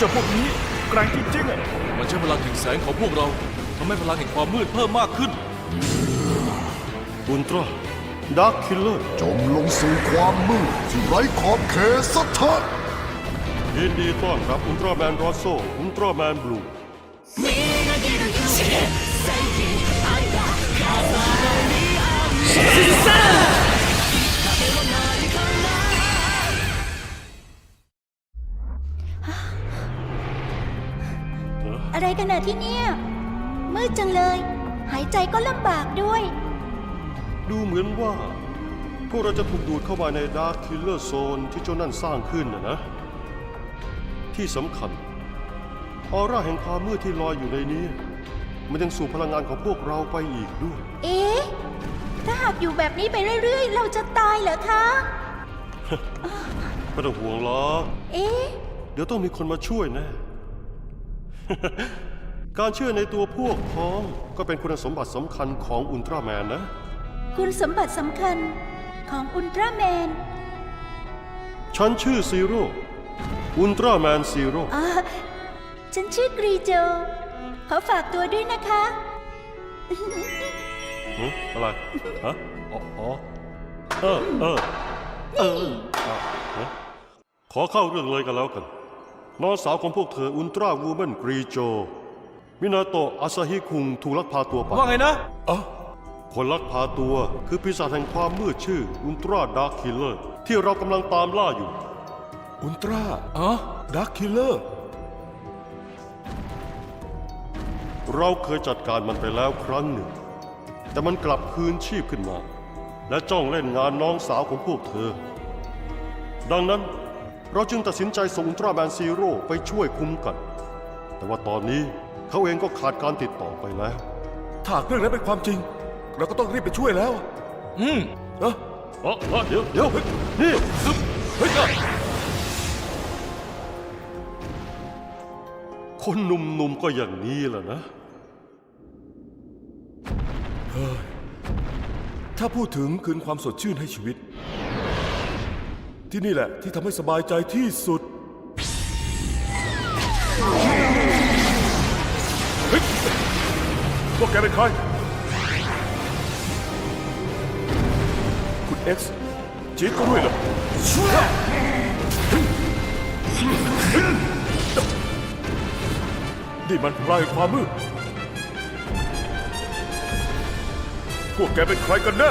เจ้าพวกนี้แกร่งจริงๆอะมันใช้พลังแห่งแสงของพวกเราทำให้พลังแห่งความมืดเพิ่มมากขึ้น อุลตร้าดาร์คคิลเลอร์จงลงสู่ความมืดที่ไร้ขอบเขตสัทธะยินดีต้อนรับอุลตร้าแมนรอสโซอุลตร้าแมนบลูอะไกันนะที่เนี่ย มืดจังเลย หายใจก็ลำบากด้วย ดูเหมือนว่า พวกเราจะถูกดูดเข้ามาในดาร์คคิลเลอร์โซนที่เจ้านั่นสร้างขึ้นนะนะ ที่สำคัญ ออร่าแห่งความมืดที่ลอยอยู่ในนี้ มันยังสูบพลังงานของพวกเราไปอีกด้วย เอ๊ะ ถ้าหากอยู่แบบนี้ไปเรื่อยๆ เราจะตายเหรอคะ ไม่ต้องห่วงหรอกเอ๊ะ เดี๋ยวต้องมีคนมาช่วยแน่ การเชื่อในตัวพวกพ้องก็เป็นคุณสมบัติสำคัญของอุลตร้าแมนนะ คุณสมบัติสำคัญของอุลตร้าแมน ฉันชื่อซีโร่ อุลตร้าแมนซีโร่อ่าฉันชื่อกรีโจ ขอฝากตัวด้วยนะคะ หึอะไรฮะอ๋ออ๋อเออเออเอออะฮะขอเข้าเรื่องเลยกันแล้วกัน น้องสาวของพวกเธออุลตร้าวูแมนกรีโจ มินาโตะอาซาฮิคุงถูกลักพาตัวไป ว่าไงนะคนลักพาตัวคือปีศาจแห่งความมืดชื่ออุลตร้าดาร์คคิลเลอร์ที่เรากำลังตามล่าอยู่ อุลตร้าอ๋อดักคิลเลอร์ เราเคยจัดการมันไปแล้วครั้งหนึ่ง แต่มันกลับคืนชีพขึ้นมา และจ้องเล่นงานน้องสาวของพวกเธอ ดังนั้น เราจึงตัดสินใจส่งอุลตร้าแมนซีโร่ไปช่วยคุ้มกัน แต่ว่าตอนนี้เขาเองก็ขาดการติดต่อไปแล้ว ถ้าหากเรื่องนั้นเป็นความจริง เราก็ต้องรีบไปช่วยแล้วอืมนะเอ๋อเดี๋ยวเดี๋ยวนี่เฮ้ยอะคนหนุ่มๆก็อย่างนี้แหละนะ ถ้าพูดถึงคืนความสดชื่นให้ชีวิต ที่นี่แหละที่ทำให้สบายใจที่สุด เฮ้ยพวกแกเป็นใคร คุณเอ็กซ์จีดก็ด้วยเหรอนี่มันพลายความมืด พวกแกเป็นใครกันแน่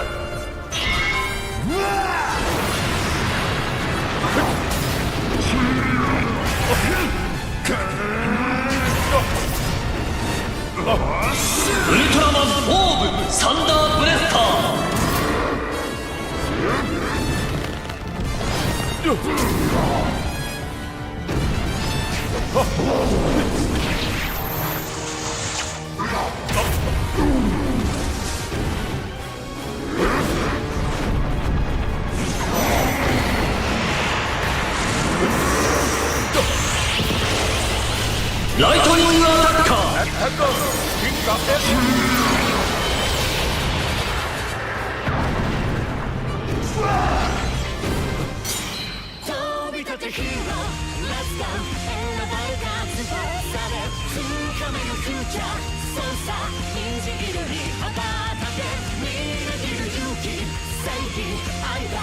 ウルトラマンオーブサンダーブレスライトニングアタッカー。飛び立てヒーローラスト選ばれた翼で掴めのフューチャー操作虹色に羽ばたけみなぎる勇気正義愛が